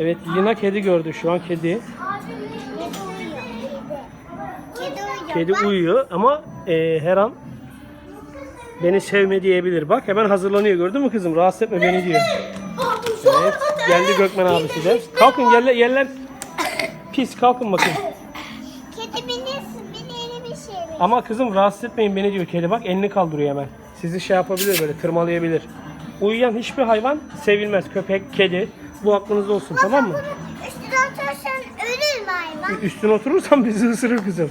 Evet Lina kedi gördü şu an kedi. Kedi uyuyor. Ama e, her an beni sevme diyebilir. Bak hemen hazırlanıyor gördün mü kızım? Rahatsız etme beni diyor. Evet geldi Gökmen abisi de. Kalkın yerler, yerler pis kalkın bakın. Kedi beni, beni bir şey. Ama kızım rahatsız etmeyin beni diyor kedi bak elini kaldırıyor hemen. Sizi şey yapabilir böyle tırmalayabilir. Uyuyan hiçbir hayvan sevilmez. Köpek, kedi. Bu aklınızda olsun tamam mı? Üstüne otursan ölür mü hayvan? Üstüne oturursan bizi ısırır kızım.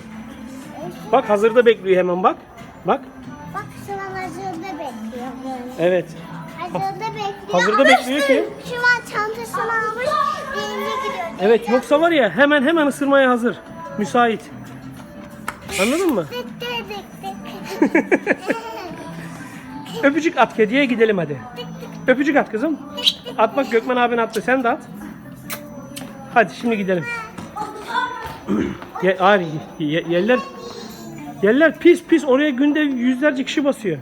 Bak hazırda bekliyor hemen bak. Bak. Bak şu an hazırda bekliyor böyle. Evet. Hazırda bekliyor. Hazırda Ama bekliyor ki- Şu an çantasını almış. Birinci gidiyor. Evet yoksa var ya hemen hemen ısırmaya hazır. Müsait. Anladın mı? Tık. Öpücük at kediye gidelim hadi. Öpücük at kızım. At bak Gökmen abin attı sen de at. Hadi şimdi gidelim. Ye, hayır, ye- yerler yerler pis pis oraya günde yüzlerce kişi basıyor.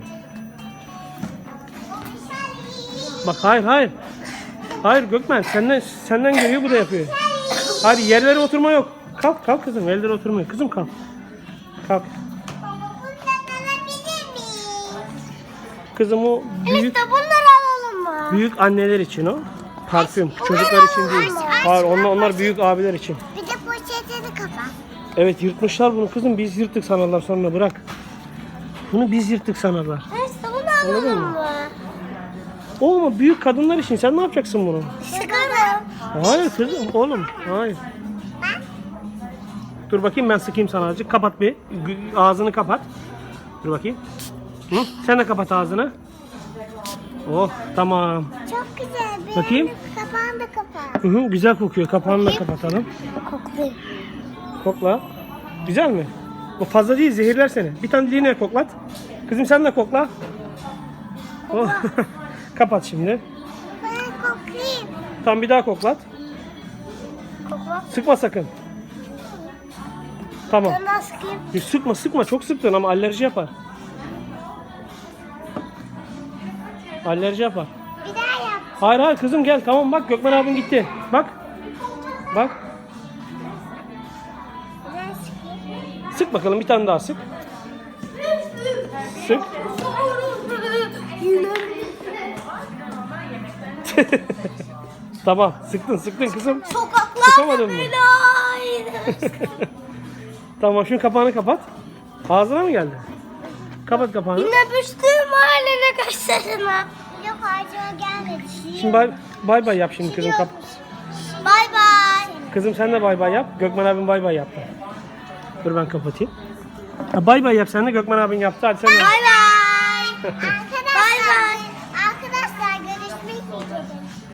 Bak hayır hayır. Hayır Gökmen senden senden geliyor bu da yapıyor. Hadi yerlere oturma yok. Kalk kalk kızım yerlere oturma yok. Kızım kalk. Kalk. Kızım o büyük İşte mı? Büyük anneler için o. Parfüm. Çocuklar için değil. Hayır onlar, onlar büyük abiler için. Bir de poşetini kapat. Evet yırtmışlar bunu kızım. Biz yırttık sanarlar sonra bırak. Bunu biz yırttık sanarlar. İşte bunu alalım mı? mı? O ama büyük kadınlar için. Sen ne yapacaksın bunu? Sıkalım. Hayır kızım oğlum. Hayır. Dur bakayım ben sıkayım sana azıcık. Kapat bir. Ağzını kapat. Dur bakayım. Hı? Sen de kapat ağzını. Oh tamam. Çok güzel. Bir Bakayım. Kapağını da kapat. Hı hı, güzel kokuyor. Kapağını da kapatalım. Kokluyor. Kokla. Güzel mi? Bu fazla değil zehirler seni. Bir tane diğerine koklat. Kızım sen de kokla. Oh. Kapat şimdi. Ben koklayayım. Tam bir daha koklat. Kokla. Sıkma sakın. Tamam. Ben daha sıkayım. Bir sıkma sıkma çok sıktın ama alerji yapar. Alerji yapar. Bir daha yap. Hayır hayır kızım gel tamam bak Gökmen abin gitti. Bak. Bak. Sık bakalım bir tane daha sık. Sık. tamam sıktın sıktın kızım. Sokaklarda Sıkamadın mı? Tamam şunun kapağını kapat. Ağzına mı geldi? Kapat kapağını. Nöbüştüğüm haline kaçlarına. Yok harcama gelmedi. Şimdi bay bay, bay yap şimdi kızım. Kap Bay bay. kızım sen de bay bay yap. Gökmen abin bay bay yaptı. Dur ben kapatayım. Ha, bay bay yap sen de Gökmen abin yaptı. Hadi sen de. Bay bay.